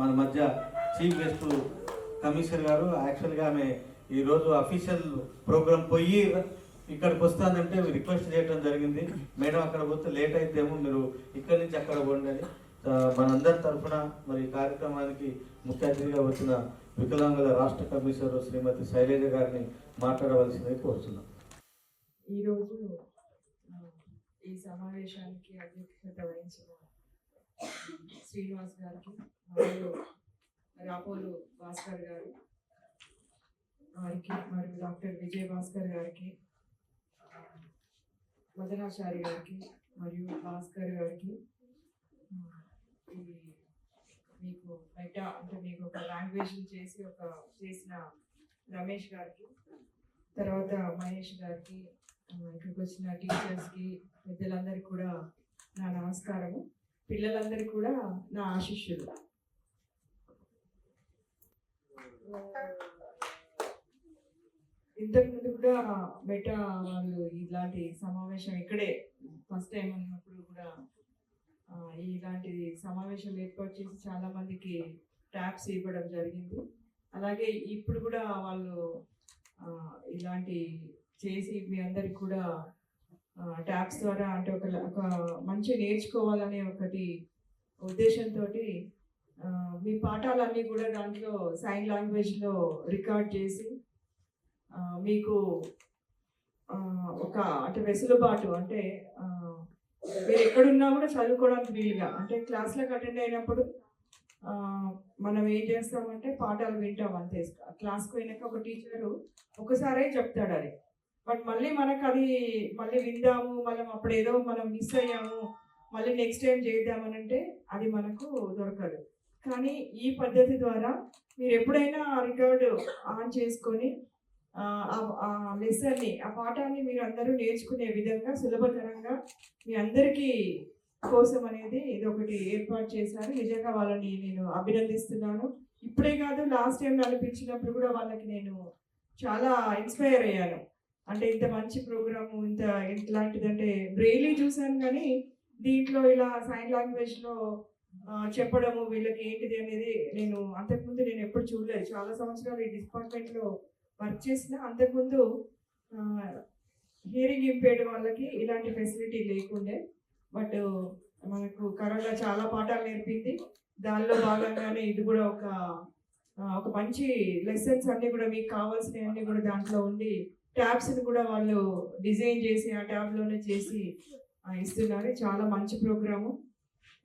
మన మధ్య chief guest commissioner గారు. యాక్చువల్గా ఆమె ఈరోజు అఫీషియల్ ప్రోగ్రామ్ పోయి ఇక్కడికి వస్తానంటే రిక్వెస్ట్ చేయడం జరిగింది. మేడం అక్కడ పోతే లేట్ అయితేమో మీరు ఇక్కడి నుంచి అక్కడ పోండి అని. మనందరి తరఫున మరి కార్యక్రమానికి ముఖ్య అతిథిగా వచ్చిన వికలాంగుల రాష్ట్ర కమిషనర్ శ్రీమతి శైలజ గారిని మాట్లాడవలసింది కోరుతున్నాం. ఈరోజు ఈ సమావేశానికి అధ్యక్షత వహించిన శ్రీనివాస్ గారికి మరియు రాపోలు భాస్కర్ గారు వారికి మరియు డాక్టర్ విజయ్ భాస్కర్ గారికి మదనాచారి గారికి మరియు భాస్కర్ గారికి మీకు బయట అంటే మీకు ఒక లాంగ్వేజ్ చేసి ఒక చేసిన రమేష్ గారికి తర్వాత మహేష్ గారికి ఇక్కడికి వచ్చిన టీచర్స్కి పెద్దలందరికీ కూడా నా నమస్కారము. పిల్లలందరికీ కూడా నా ఆశిష్యులు ఇంతకుముందు కూడా బెట వాళ్ళు ఇలాంటి సమావేశం ఇక్కడే ఫస్ట్ టైం ఉన్నప్పుడు కూడా ఇలాంటి సమావేశం ఏర్పాటు చేసి చాలా మందికి ట్యాప్స్ ఇవ్వడం జరిగింది. అలాగే ఇప్పుడు కూడా వాళ్ళు ఇలాంటి చేసి మీ అందరికి కూడా ట్యాబ్స్ ద్వారా అంటే ఒక ఒక మంచి నేర్చుకోవాలనే ఒకటి ఉద్దేశంతో మీ పాఠాలన్నీ కూడా దాంట్లో సైన్ లాంగ్వేజ్లో రికార్డ్ చేసి మీకు ఒక అంటే వెసులుబాటు అంటే మీరు ఎక్కడున్నా కూడా చదువుకోవడానికి వీలుగా అంటే క్లాస్లకు అటెండ్ అయినప్పుడు మనం ఏం చేస్తామంటే పాఠాలు వింటాం అంతే. క్లాస్కి పోయినాక ఒక టీచరు ఒకసారే చెప్తాడు అది. బట్ మళ్ళీ మనకు అది మళ్ళీ విందాము మనం అప్పుడు ఏదో మనం మిస్ అయ్యాము మళ్ళీ నెక్స్ట్ టైం చేద్దామని అంటే అది మనకు దొరకదు. కానీ ఈ పద్ధతి ద్వారా మీరు ఎప్పుడైనా ఆ రికార్డు ఆన్ చేసుకొని ఆ, ఆ లెసన్ని ఆ పాఠాన్ని మీరు అందరూ నేర్చుకునే విధంగా సులభతరంగా మీ అందరికీ కోసం అనేది ఇది ఒకటి ఏర్పాటు చేశారు. నిజంగా వాళ్ళని నేను అభినందిస్తున్నాను. ఇప్పుడే కాదు లాస్ట్ టైం అనిపించినప్పుడు కూడా వాళ్ళకి నేను చాలా ఇన్స్పైర్ అయ్యాను. అంటే ఇంత మంచి ప్రోగ్రాము ఇంత ఇట్లాంటిది అంటే బ్రెయిలీ చూశాను కానీ దీంట్లో ఇలా సైన్ లాంగ్వేజ్లో చెప్పడము వీళ్ళకి ఏంటిది అనేది నేను అంతకుముందు నేను ఎప్పుడు చూడలేదు. చాలా సంవత్సరాలు ఈ డిపార్ట్మెంట్లో వర్క్ చేసిన. అంతకుముందు హియరింగ్ ఇంపేర్డ్ వాళ్ళకి ఇలాంటి ఫెసిలిటీ లేకుండే. బట్ మనకు కరోనా చాలా పాఠాలు నేర్పింది. దానిలో భాగంగానే ఇది కూడా ఒక ఒక మంచి లెసన్స్ అన్ని కూడా మీకు కావాల్సినవన్నీ కూడా దాంట్లో ఉండి ట్యాబ్స్ని కూడా వాళ్ళు డిజైన్ చేసి ఆ ట్యాబ్లోనే చేసి ఇస్తున్నారు. చాలా మంచి ప్రోగ్రాము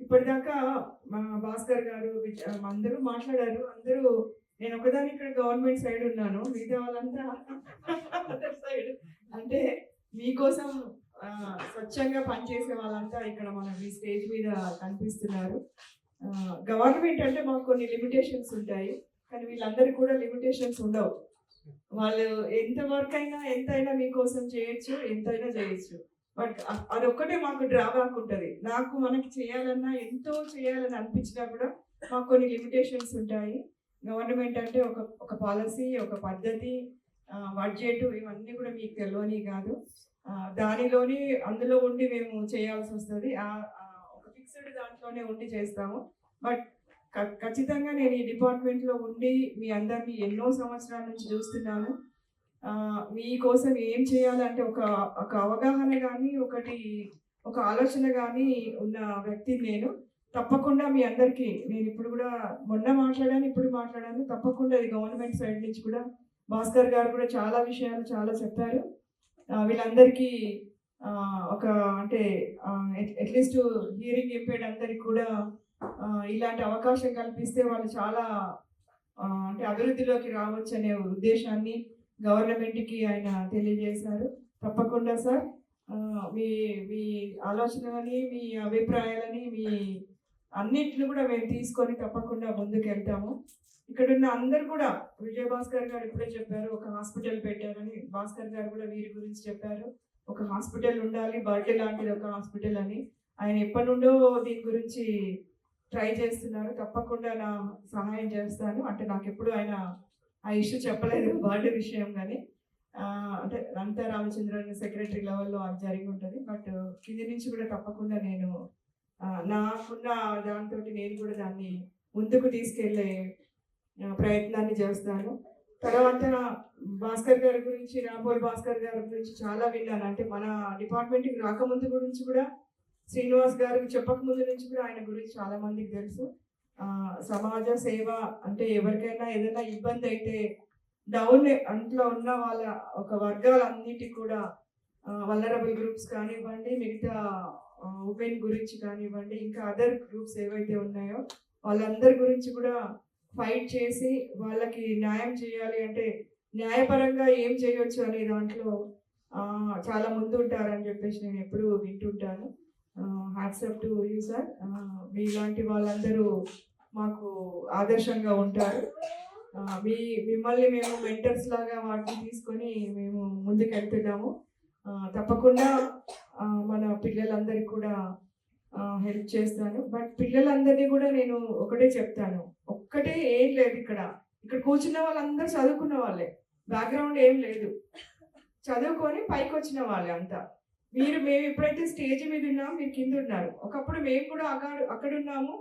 ఇప్పటిదాకా మా భాస్కర్ గారు అందరూ మాట్లాడారు. అందరూ నేను ఒకదాని ఇక్కడ గవర్నమెంట్ సైడ్ ఉన్నాను. మిగతా వాళ్ళంతా అదర్ సైడ్ అంటే మీకోసం స్వచ్ఛంగా పనిచేసే వాళ్ళంతా ఇక్కడ మన ఈ స్టేజ్ మీద కనిపిస్తున్నారు. గవర్నమెంట్ అంటే మాకు కొన్ని లిమిటేషన్స్ ఉంటాయి. కానీ వీళ్ళందరికీ కూడా లిమిటేషన్స్ ఉండవు. వాళ్ళు ఎంత వర్క్ అయినా ఎంతైనా మీకోసం చేయొచ్చు ఎంతైనా చేయొచ్చు. బట్ అదొక్కటే మాకు డ్రాబ్యాక్ ఉంటుంది. నాకు మనకి చేయాలన్నా ఎంతో చేయాలని అనిపించినా కూడా మాకు కొన్ని లిమిటేషన్స్ ఉంటాయి. గవర్నమెంట్ అంటే ఒక ఒక పాలసీ ఒక పద్ధతి బడ్జెట్ ఇవన్నీ కూడా మీకు తెలియని కాదు. దానిలోని అందులో ఉండి మేము చేయాల్సి వస్తుంది. ఒక ఫిక్స్డ్ దాంట్లోనే ఉండి చేస్తాము. బట్ ఖచ్చితంగా నేను ఈ డిపార్ట్మెంట్లో ఉండి మీ అందరినీ ఎన్నో సంవత్సరాల నుంచి చూస్తున్నాను. మీ మీకోసం ఏం చేయాలంటే ఒక ఒక అవగాహన కానీ ఒకటి ఒక ఆలోచన కానీ ఉన్న వ్యక్తిని నేను తప్పకుండా మీ అందరికీ నేను ఇప్పుడు కూడా మొన్న మాట్లాడాను ఇప్పుడు మాట్లాడాను తప్పకుండా ఇది గవర్నమెంట్ సైడ్ నుంచి కూడా భాస్కర్ గారు కూడా చాలా విషయాలు చాలా చెప్పారు. వీళ్ళందరికీ ఒక అంటే అట్లీస్ట్ హియరింగ్ ఇంపేర్డ్ అందరికి కూడా ఇలాంటి అవకాశం కల్పిస్తే వాళ్ళు చాలా అంటే అభివృద్ధిలోకి రావచ్చు అనే ఉద్దేశాన్ని గవర్నమెంట్కి ఆయన తెలియజేశారు. తప్పకుండా సార్. మీ మీ ఆలోచనలని మీ అభిప్రాయాలని మీ అన్నిటిని కూడా మేము తీసుకొని తప్పకుండా ముందుకు వెళ్తాము ఇక్కడ ఉన్న అందరు కూడా విజయ భాస్కర్ గారు ఇప్పుడే చెప్పారు ఒక హాస్పిటల్ పెట్టారని. భాస్కర్ గారు కూడా వీరి గురించి చెప్పారు. ఒక హాస్పిటల్ ఉండాలి బర్త్డే లాంటిది ఒక హాస్పిటల్ అని. ఆయన ఎప్పటి నుండో దీని గురించి ట్రై చేస్తున్నారు. తప్పకుండా నా సహాయం చేస్తాను. అంటే నాకు ఎప్పుడు ఆయన ఆ ఇష్యూ చెప్పలేదు బర్త్డే విషయం కానీ. అంటే రంతా రామచంద్రన్ సెక్రటరీ లెవెల్లో అది జరిగి ఉంటుంది. బట్ కింది నుంచి కూడా తప్పకుండా నేను నాకున్న దాంతో నేను కూడా దాన్ని ముందుకు తీసుకెళ్ళే ప్రయత్నాన్ని చేస్తాను. తర్వాత భాస్కర్ గారి గురించి రాంపోల్ భాస్కర్ గారి గురించి చాలా విన్నాను. అంటే మన డిపార్ట్మెంట్కి రాకముందు గురించి కూడా శ్రీనివాస్ గారు చెప్పక ముందు నుంచి కూడా ఆయన గురించి చాలా మందికి తెలుసు. సమాజ సేవ అంటే ఎవరికైనా ఏదైనా ఇబ్బంది అయితే డౌన్ అంట్లో ఉన్న వాళ్ళ ఒక వర్గాలన్నిటికి కూడా వలరబుల్ గ్రూప్స్ కానివ్వండి మిగతా ఉమెన్ గురించి కానివ్వండి ఇంకా అదర్ గ్రూప్స్ ఏవైతే ఉన్నాయో వాళ్ళందరి గురించి కూడా ఫైట్ చేసి వాళ్ళకి న్యాయం చేయాలి అంటే న్యాయపరంగా ఏం చేయొచ్చు అనే దాంట్లో చాలా ముందు ఉంటారని చెప్పేసి నేను ఎప్పుడూ వింటుంటాను. Hats off to you sir మీలాంటి వాళ్ళందరూ మాకు ఆదర్శంగా ఉంటారు. మీ మిమ్మల్ని మేము మెంటర్స్ లాగా వాటిని తీసుకొని మేము ముందుకెళ్తున్నాము. తప్పకుండా మన పిల్లలందరికీ కూడా హెల్ప్ చేస్తాను. బట్ పిల్లలందరినీ కూడా నేను ఒకటే చెప్తాను. ఒక్కటే ఏం లేదు ఇక్కడ. ఇక్కడ కూర్చున్న వాళ్ళందరూ చదువుకున్న వాళ్ళే. బ్యాక్గ్రౌండ్ ఏం లేదు. చదువుకొని పైకి వచ్చిన వాళ్ళే అంతా. మీరు మేము ఎప్పుడైతే స్టేజ్ మీద ఉన్నామో మీరు కింద ఉన్నారు. ఒకప్పుడు మేము కూడా అక్కడ అక్కడ ఉన్నాము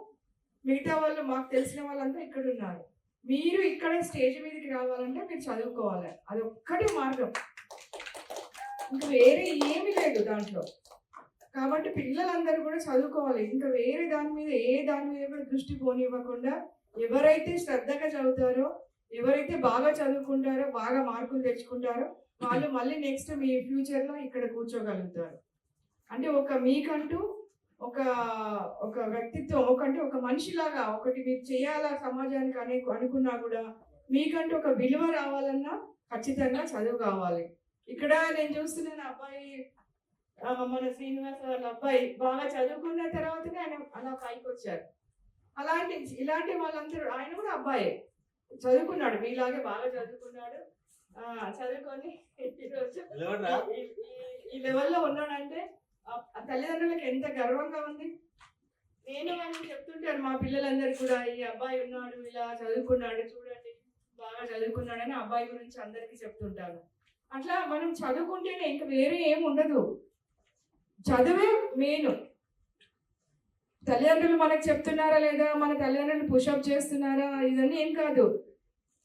మిగతా వాళ్ళు మాకు తెలిసిన వాళ్ళంతా ఇక్కడ ఉన్నారు మీరు ఇక్కడ స్టేజ్ మీదకి రావాలంటే మీరు చదువుకోవాలి. అది ఒక్కటే మార్గం. ఇంకా వేరే ఏమి లేదు దాంట్లో. కాబట్టి పిల్లలందరూ కూడా చదువుకోవాలి. ఇంకా వేరే దాని మీద ఏ దాని మీద కూడా దృష్టి పోనివ్వకుండా ఎవరైతే శ్రద్ధగా చదువుతారో ఎవరైతే బాగా చదువుకుంటారో బాగా మార్కులు తెచ్చుకుంటారో వాళ్ళు మళ్ళీ నెక్స్ట్ మీ ఫ్యూచర్లో ఇక్కడ కూర్చోగలుగుతారు. అంటే ఒక మీకంటూ ఒక ఒక వ్యక్తిత్వం ఒకంటే ఒక మనిషిలాగా ఒకటి మీరు చేయాలా సమాజానికి అనే అనుకున్నా కూడా మీకంటూ ఒక విలువ రావాలన్నా ఖచ్చితంగా చదువు కావాలి. ఇక్కడ నేను చూస్తున్నాను అబ్బాయి మన శ్రీనివాస్ వాళ్ళ అబ్బాయి బాగా చదువుకున్న తర్వాతనే ఆయన అలా పైకి వచ్చారు. అలాంటి ఇలాంటి వాళ్ళందరూ ఆయన కూడా అబ్బాయే. చదువుకున్నాడు మీలాగే బాగా చదువుకున్నాడు. ఆ, చదువుకొని ఈరోజు ఈ- లెవెల్లో ఉన్నాడంటే తల్లిదండ్రులకు ఎంత గర్వంగా ఉంది. నేను వాళ్ళకి చెప్తుంటాను మా పిల్లలందరికీ కూడా ఈ అబ్బాయి ఉన్నాడు ఇలా చదువుకున్నాడు చూడండి బాగా చదువుకున్నాడని అబ్బాయి గురించి అందరికీ చెప్తుంటాను. అట్లా మనం చదువుకుంటేనే ఇంకా వేరే ఏం ఉండదు. చదువే మెయిన్. తల్లిదండ్రులు మనకు చెప్తున్నారా లేదా? మన తల్లిదండ్రులు పుషప్ చేస్తున్నారా? ఇదన్నీ ఏం కాదు.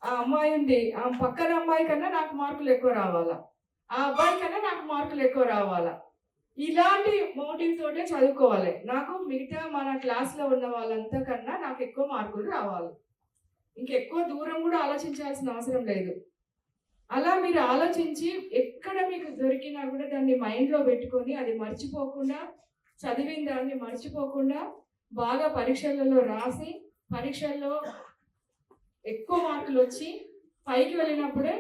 ఆ అమ్మాయి ఉంది. ఆ పక్కన అమ్మాయి కన్నా నాకు మార్కులు ఎక్కువ రావాలా? ఆ అబ్బాయి కన్నా నాకు మార్కులు ఎక్కువ రావాలా? ఇలాంటి మోటివ్ తోటే చదువుకోవాలి. నాకు మిగతా మన క్లాస్లో ఉన్న వాళ్ళంతా కన్నా నాకు ఎక్కువ మార్కులు రావాలి. ఇంకెక్కువ దూరం కూడా ఆలోచించాల్సిన అవసరం లేదు. అలా మీరు ఆలోచించి ఎక్కడ మీకు దొరికినా కూడా దాన్ని మైండ్లో పెట్టుకొని అది మర్చిపోకుండా చదివిన దాన్ని మర్చిపోకుండా బాగా పరీక్షలలో రాసి పరీక్షల్లో ఎక్కువ మార్కులు వచ్చి పైకి వెళ్ళినప్పుడే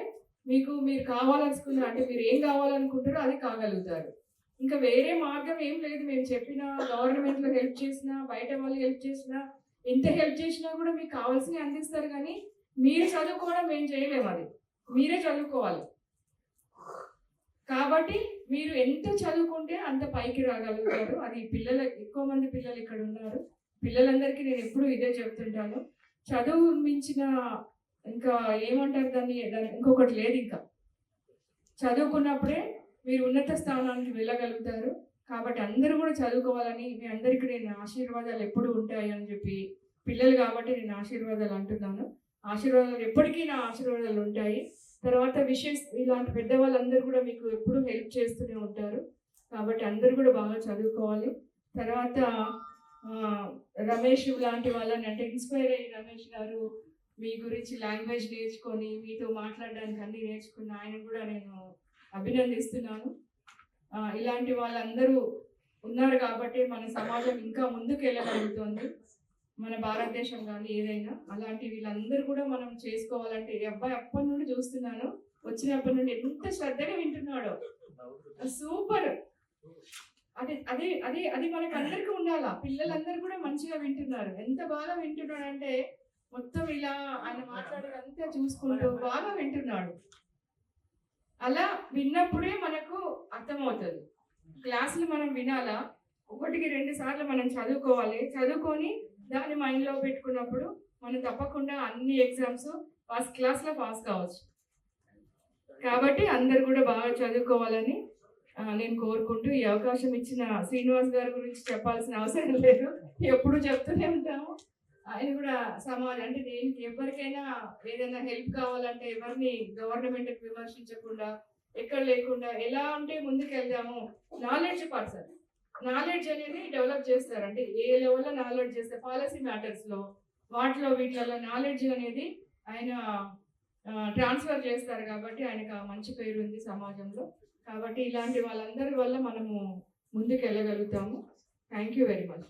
మీకు మీరు కావాలనుకున్న అంటే మీరు ఏం కావాలనుకుంటారో అది కాగలుగుతారు. ఇంకా వేరే మార్గం ఏం లేదు. మేము చెప్పిన గవర్నమెంట్లో హెల్ప్ చేసినా బయట వాళ్ళు హెల్ప్ చేసినా ఎంత హెల్ప్ చేసినా కూడా మీకు కావాల్సినవి అందిస్తారు కానీ మీరు చదువుకోవడం మేము చేయలేము అది. మీరే చదువుకోవాలి. కాబట్టి మీరు ఎంత చదువుకుంటే అంత పైకి రాగలుగుతారు. అది పిల్లల ఎక్కువ మంది పిల్లలు ఇక్కడ ఉన్నారు. పిల్లలందరికీ నేను ఎప్పుడూ ఇదే చెప్తుంటాను. చదువు మించిన ఇంకా ఏమంటారు దాన్ని? ఇంకొకటి లేదు ఇంకా. చదువుకున్నప్పుడే మీరు ఉన్నత స్థానానికి వెళ్ళగలుగుతారు. కాబట్టి అందరూ కూడా చదువుకోవాలని మీ అందరికీ నేను ఆశీర్వాదాలు ఎప్పుడు ఉంటాయి అని చెప్పి పిల్లలు కాబట్టి నేను ఆశీర్వాదాలు అంటున్నాను. ఆశీర్వాదాలు ఎప్పటికీ నా ఆశీర్వాదాలు ఉంటాయి. తర్వాత విషయస్ ఇలాంటి పెద్దవాళ్ళందరూ కూడా మీకు ఎప్పుడూ హెల్ప్ చేస్తూనే ఉంటారు. కాబట్టి అందరూ కూడా బాగా చదువుకోవాలి. తర్వాత రమేష్ లాంటి వాళ్ళని అంటే ఇన్స్పైర్ అయ్యి రమేష్ గారు మీ గురించి లాంగ్వేజ్ నేర్చుకొని మీతో మాట్లాడడానికి అన్ని నేర్చుకున్న ఆయన కూడా నేను అభినందిస్తున్నాను. ఇలాంటి వాళ్ళందరూ ఉన్నారు కాబట్టి మన సమాజం ఇంకా ముందుకు వెళ్ళగలుగుతుంది మన భారతదేశం కానీ ఏదైనా అలాంటి వీళ్ళందరూ కూడా మనం చేసుకోవాలంటే ఈ అబ్బాయి అప్పటి నుండి చూస్తున్నాను వచ్చినప్పటి నుండి ఎంత శ్రద్ధగా వింటున్నాడో. సూపర్. అదే అదే అది అది మనకు అందరికీ ఉండాలా. పిల్లలందరూ కూడా మంచిగా వింటున్నారు. ఎంత బాగా వింటున్నాడు అంటే మొత్తం ఇలా ఆయన మాట్లాడేదంతా చూసుకుంటూ బాగా వింటున్నాడు. అలా విన్నప్పుడే మనకు అర్థమవుతుంది. క్లాసులు మనం వినాలా? ఒకటికి రెండు సార్లు మనం చదువుకోవాలి. చదువుకొని దాన్ని మైండ్లో పెట్టుకున్నప్పుడు మనం తప్పకుండా అన్ని ఎగ్జామ్స్ ఫస్ట్ క్లాస్లో పాస్ కావచ్చు. కాబట్టి అందరు కూడా బాగా చదువుకోవాలని నేను కోరుకుంటూ ఈ అవకాశం ఇచ్చిన శ్రీనివాస్ గారి గురించి చెప్పాల్సిన అవసరం లేదు. ఎప్పుడు చెప్తూనే ఉంటాము. ఆయన కూడా సమాజం అంటే దేనికి ఎవరికైనా ఏదైనా హెల్ప్ కావాలంటే ఎవరిని గవర్నమెంట్ విమర్శించకుండా ఎక్కడ లేకుండా ఎలా ఉంటే ముందుకు వెళ్దాము నాలెడ్జ్ పర్సన్ నాలెడ్జ్ అనేది డెవలప్ చేస్తారండి. ఏ లెవెల్లో నాలెడ్జ్ చేస్తే పాలసీ మ్యాటర్స్లో వాటిలో వీటిలో నాలెడ్జ్ అనేది ఆయన ట్రాన్స్ఫర్ చేస్తారు కాబట్టి ఆయనకు మంచి పేరు ఉంది సమాజంలో. కాబట్టి ఇలాంటి వాళ్ళందరి వల్ల మనము ముందుకు వెళ్ళగలుగుతాము థ్యాంక్ యూ వెరీ మచ్